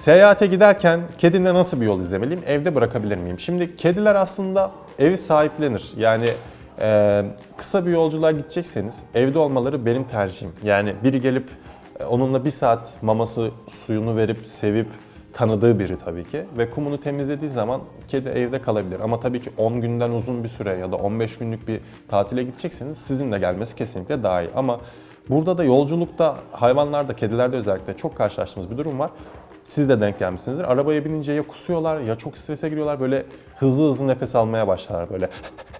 Seyahate giderken kedimle nasıl bir yol izlemeliyim? Evde bırakabilir miyim? Şimdi kediler aslında evi sahiplenir. Yani e, kısa bir yolculuğa gidecekseniz evde olmaları benim tercihim. Yani biri gelip e, onunla bir saat maması suyunu verip sevip tanıdığı biri tabii ki ve kumunu temizlediği zaman kedi evde kalabilir. Ama tabii ki 10 günden uzun bir süre ya da 15 günlük bir tatile gidecekseniz sizinle gelmesi kesinlikle daha iyi. Ama burada da yolculukta hayvanlarda, kedilerde özellikle çok karşılaştığımız bir durum var. Siz de denk gelmişsinizdir. Arabaya binince ya kusuyorlar ya çok strese giriyorlar böyle hızlı hızlı nefes almaya başlarlar böyle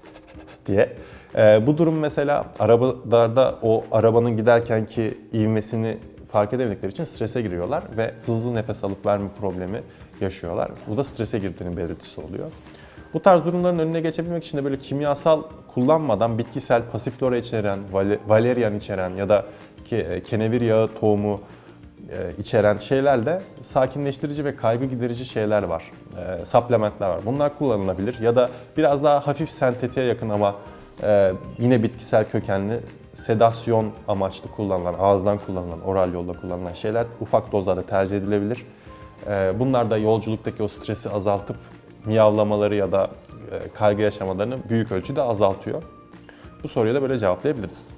diye. Ee, bu durum mesela arabalarda o arabanın giderkenki ivmesini fark edemedikleri için strese giriyorlar ve hızlı nefes alıp verme problemi yaşıyorlar. Bu da strese girdiğinin belirtisi oluyor. Bu tarz durumların önüne geçebilmek için de böyle kimyasal kullanmadan bitkisel pasiflora içeren, vale- valerian içeren ya da ki, kenevir yağı tohumu içeren şeylerle sakinleştirici ve kaygı giderici şeyler var. E, supplementler var. Bunlar kullanılabilir ya da biraz daha hafif sentetiğe yakın ama e, yine bitkisel kökenli sedasyon amaçlı kullanılan, ağızdan kullanılan, oral yolla kullanılan şeyler ufak dozlarda tercih edilebilir. E, bunlar da yolculuktaki o stresi azaltıp miyavlamaları ya da e, kaygı yaşamalarını büyük ölçüde azaltıyor. Bu soruya da böyle cevaplayabiliriz.